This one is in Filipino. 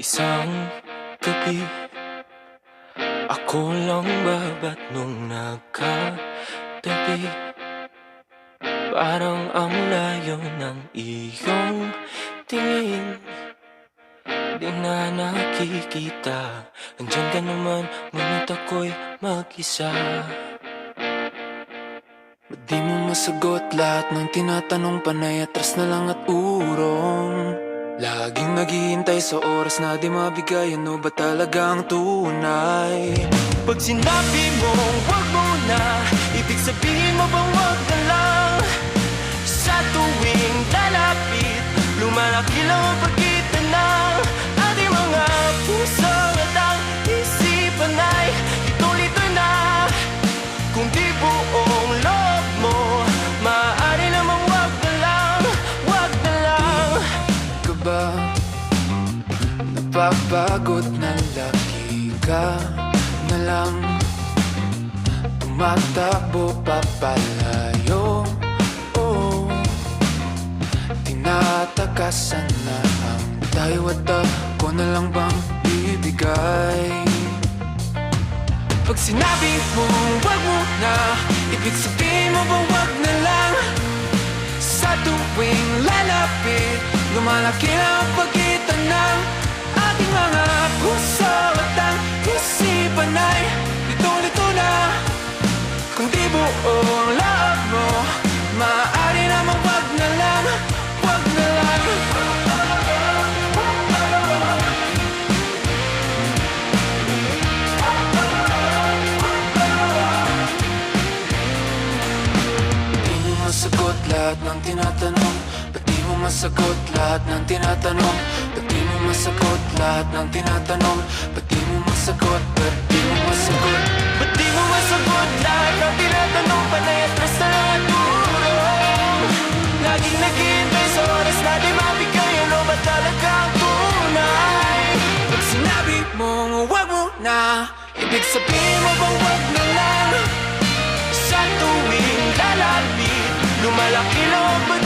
Isang gabi Ako lang babat nung nagkatabi? Parang ang layo ng iyong tingin. Di na nakikita. Andyan ka naman, ngunit ako'y mag-isa. Ba't di mo masagot lahat ng tinatanong? Panay atras na lang at urong Laging naghihintay sa oras na di mabigay Ano ba talagang tunay? Pag sinabi mong wag mo na Ibig sabihin mo bang wag na lang Sa tuwing lalapit Lumalaki lang ang pagitan ba? Napapagod na laki ka na lang Tumatakbo papalayo oh. Tinatakasan na ang tayo at ako na lang bang bibigay Pag sinabi mong wag mo na Ibig sabihin mo ba Lumalaki na ang pagitan ng Ating mga puso at ang isipan ay Lito-lito na. Kung di buong loob mo Maaari namang wag na lang Wag na lang. Di mo masagot lahat ng tinatanong masagot lahat ng tinatanong. Ba't di mo masagot lahat ng tinatanong? Ba't di mo masagot, ba't di mo masagot? Ba't di mo masagot lahat ng tinatanong? Panay at basta lang at urong Laging naghihintay sa oras na di mabigay Ano ba talaga ang tunay? Pag sinabi mong wag mo na Ibig sabihin mo bang wag na? Lang sa tuwing lalapit Lumalaki lang ang